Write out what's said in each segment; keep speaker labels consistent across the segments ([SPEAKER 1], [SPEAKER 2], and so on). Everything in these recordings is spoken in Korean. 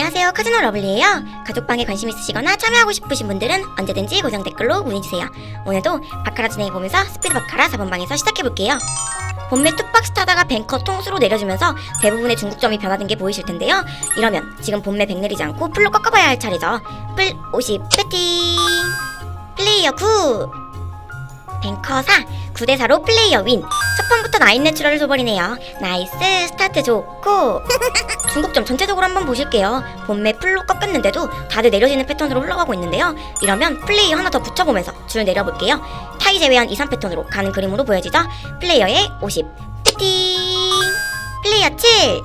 [SPEAKER 1] 안녕하세요. 카지노 러블리예요. 가족방에 관심 있으시거나 참여하고 싶으신 분들은 언제든지 고정 댓글로 문의주세요. 오늘도 바카라 진행해보면서 스피드 바카라 4번방에서 시작해볼게요. 본매 뚝박스 타다가 뱅커 통수로 내려주면서 대부분의 중국점이 변화된 게 보이실 텐데요. 이러면 지금 본매 백 내리지 않고 풀로 꺾어봐야 할 차례죠. 풀 50 배팅! 플레이어 9 뱅커 4 9대4로 플레이어 윈 첫 판부터 나인 내추럴을 줘버리네요 나이스 스타트 좋고 중국점 전체적으로 한번 보실게요. 본매 풀로 꺾였는데도 다들 내려지는 패턴으로 흘러가고 있는데요. 이러면 플레이어 하나 더 붙여보면서 줄 내려볼게요. 타이 제외한 2, 3 패턴으로 가는 그림으로 보여지죠? 플레이어의 50 패팅 플레이어 7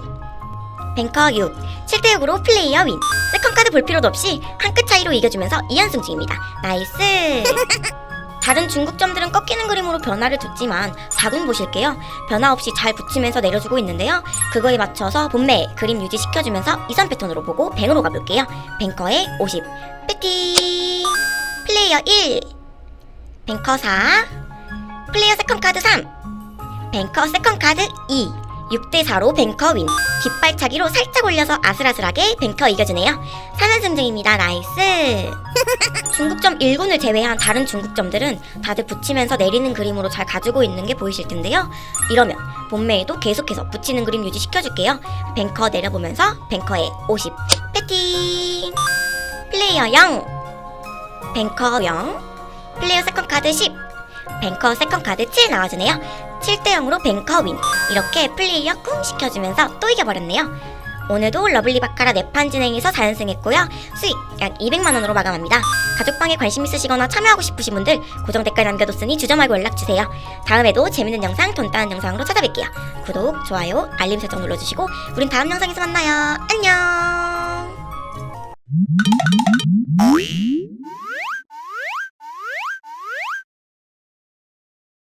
[SPEAKER 1] 뱅커 6 7대 6으로 플레이어 윈 세컨 카드 볼 필요도 없이 한 끗 차이로 이겨주면서 2연승 중입니다. 나이스 다른 중국점들은 꺾이는 그림으로 변화를 줬지만 4군 보실게요. 변화 없이 잘 붙이면서 내려주고 있는데요. 그거에 맞춰서 본매 그림 유지시켜주면서 2, 3 패턴으로 보고 뱅으로 가볼게요. 뱅커의 50 패팅 플레이어 1 뱅커 4 플레이어 세컨 카드 3 뱅커 세컨 카드 2 6대4로 뱅커 윈. 뒷발차기로 살짝 올려서 아슬아슬하게 뱅커 이겨주네요. 3연승 중입니다. 나이스 중국점 1군을 제외한 다른 중국점들은 다들 붙이면서 내리는 그림으로 잘 가지고 있는 게 보이실 텐데요. 이러면 본매에도 계속해서 붙이는 그림 유지시켜줄게요. 뱅커 내려보면서 뱅커에 50 패팅 플레이어 0 뱅커 0 플레이어 세컨 카드 10 뱅커 세컨 카드 7 나와주네요. 7대 0으로 뱅커 윈 이렇게 플레이어 쿵 시켜주면서 또 이겨버렸네요. 오늘도 러블리 바카라 4판 진행해서 4연승했고요. 수익 약 200만원으로 마감합니다. 가족방에 관심 있으시거나 참여하고 싶으신 분들 고정 댓글 남겨뒀으니 주저 말고 연락주세요. 다음에도 재밌는 영상, 돈 따는 영상으로 찾아뵐게요. 구독, 좋아요, 알림 설정 눌러주시고 우린 다음 영상에서 만나요. 안녕!